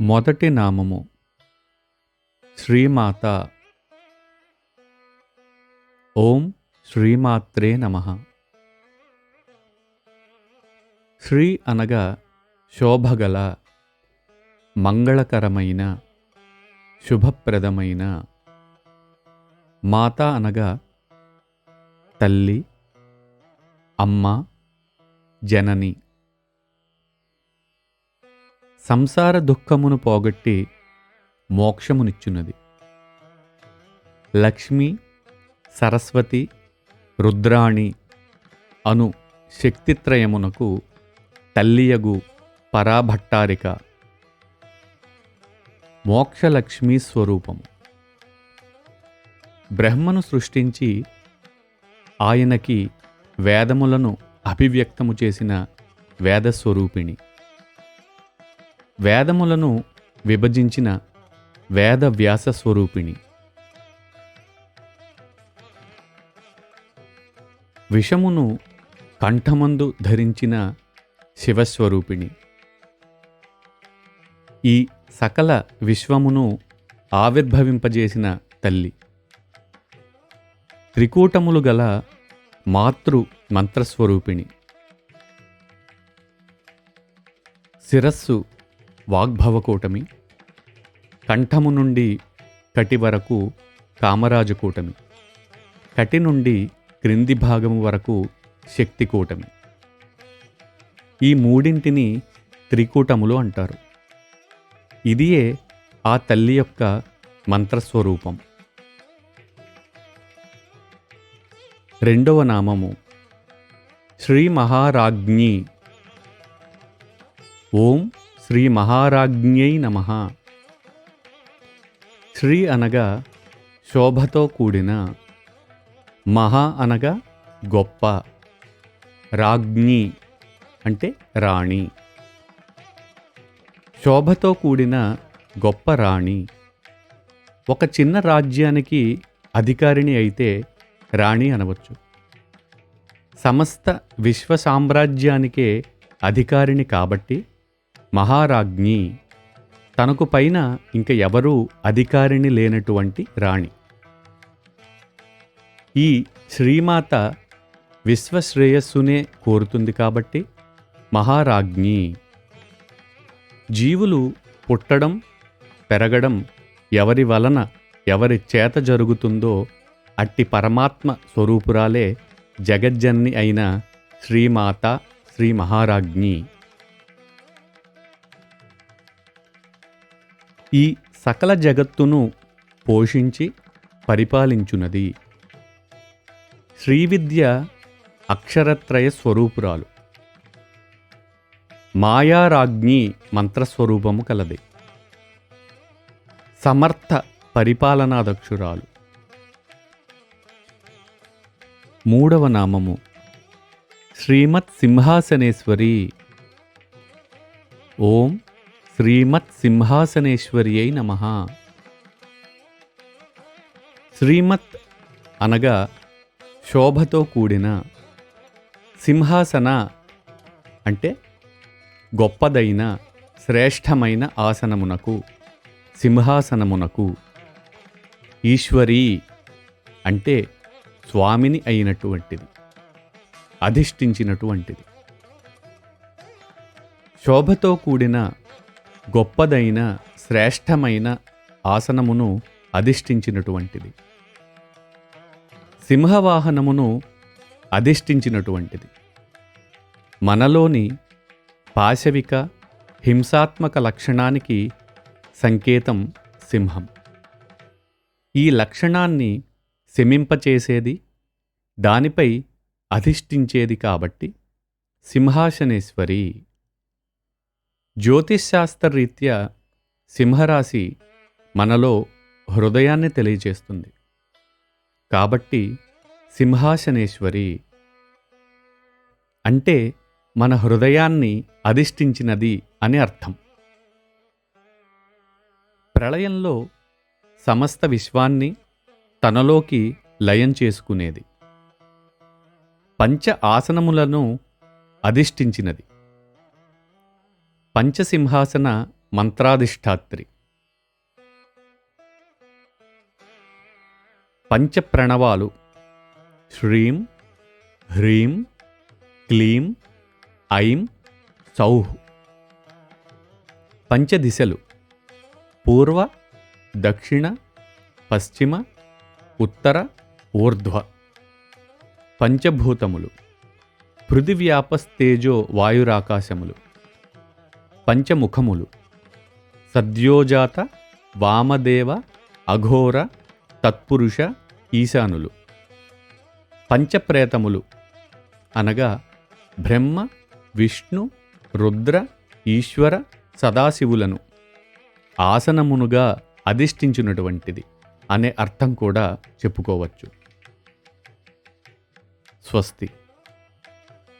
మొదటి నామము. శ్రీమాత. ఓం శ్రీమాత్రే నమ. శ్రీ అనగా శోభగల మంగళకరమైన శుభప్రదమైన. మాత అనగా తల్లి అమ్మ జనని. సంసార దుఃఖమును పోగొట్టి మోక్షమునిచ్చున్నది. లక్ష్మి సరస్వతి రుద్రాణి అను శక్తిత్రయమునకు తల్లియగు పరాభట్టారిక మోక్షలక్ష్మీ స్వరూపము బ్రహ్మను సృష్టించి ఆయనకి వేదములను అభివ్యక్తము చేసిన వేదస్వరూపిణి. వేదములను విభజించిన వేద వ్యాస స్వరూపిణి. విషమును కంఠమందు ధరించిన శివస్వరూపిణి. ఈ సకల విశ్వమును ఆవిర్భవింపజేసిన తల్లి. త్రికూటములు గల మాతృ మంత్రస్వరూపిణి. శిరస్సు వాగ్భవకూటమి కంఠము నుండి కటి వరకు కామరాజకూటమి కటి నుండి క్రింది భాగము వరకు శక్తి కూటమి ఈ మూడింటిని త్రికూటములు అంటారు. ఇదియే ఆ తల్లి యొక్క మంత్రస్వరూపం. రెండవ నామము శ్రీ మహారాజ్ఞి. ఓం శ్రీ మహారాజ్ఞై నమ. శ్రీ అనగా శోభతో కూడిన మహా అనగా గొప్ప రాజ్ఞి అంటే రాణి. శోభతో కూడిన గొప్ప రాణి. ఒక చిన్న రాజ్యానికి అధికారిణి అయితే రాణి అనవచ్చు. సమస్త విశ్వ సామ్రాజ్యానికే అధికారిణి కాబట్టి మహారాజ్ఞి తనకు పైన ఇంక ఎవరూ అధికారిని లేనటువంటి రాణి. ఈ శ్రీమాత విశ్వశ్రేయస్సునే కోరుతుంది కాబట్టి మహారాజ్ఞి జీవులు పుట్టడం పెరగడం ఎవరి వలన ఎవరి చేత జరుగుతుందో అట్టి పరమాత్మ స్వరూపురాలే జగజ్జన్ని అయిన శ్రీమాత శ్రీ మహారాజ్ఞి. ఈ సకల జగత్తును పోషించి పరిపాలించున్నది శ్రీవిద్య అక్షరత్రయ స్వరూపురాలు. మాయారాజ్ఞి మంత్రస్వరూపము కలది. సమర్థ పరిపాలనాదక్షురాలు మూడవ నామము. శ్రీమత్ సింహాసనేశ్వరి. ఓం శ్రీమత్ సింహాసనేశ్వరి అయి నమ. శ్రీమత్ అనగా శోభతో కూడిన సింహాసన అంటే గొప్పదైన శ్రేష్టమైన ఆసనమునకు సింహాసనమునకు ఈశ్వరీ అంటే స్వామిని అయినటువంటిది అధిష్ఠించినటువంటిది. శోభతో కూడిన గొప్పదైన శ్రేష్టమైన ఆసనమును అధిష్ఠించినటువంటిది. సింహవాహనమును అధిష్ఠించినటువంటిది. మనలోని పాశవిక హింసాత్మక లక్షణానికి సంకేతం సింహం. ఈ లక్షణాన్ని శమింపచేసేది దానిపై అధిష్ఠించేది కాబట్టి సింహాసనేశ్వరి. జ్యోతిష్శాస్త్రరీత్యా సింహరాశి మనలో హృదయాన్ని తెలియజేస్తుంది. కాబట్టి సింహాసనేశ్వరి అంటే మన హృదయాన్ని అధిష్ఠించినది అని అర్థం. ప్రళయంలో సమస్త విశ్వాన్ని తనలోకి లయం చేసుకునేది. పంచ ఆసనములను అధిష్ఠించినది. పంచసింహాసన మంత్రాధిష్టాత్రి. పంచప్రణవాలు శ్రీం హ్రీం క్లీం ఐం సౌహ్. పంచదిశలు పూర్వ దక్షిణ పశ్చిమ ఉత్తర ఊర్ధ్వ. పంచభూతములు పృథివ్యాపస్తేజో వాయురాకాశములు. పంచముఖములు. సద్యోజాత వామదేవ అఘోర తత్పురుష ఈశానులు. పంచప్రేతములు. అనగా బ్రహ్మ విష్ణు రుద్ర ఈశ్వర సదాశివులను. ఆసనమునుగా అధిష్ఠించినటువంటిది అనే అర్థం కూడా చెప్పుకోవచ్చు. స్వస్తి.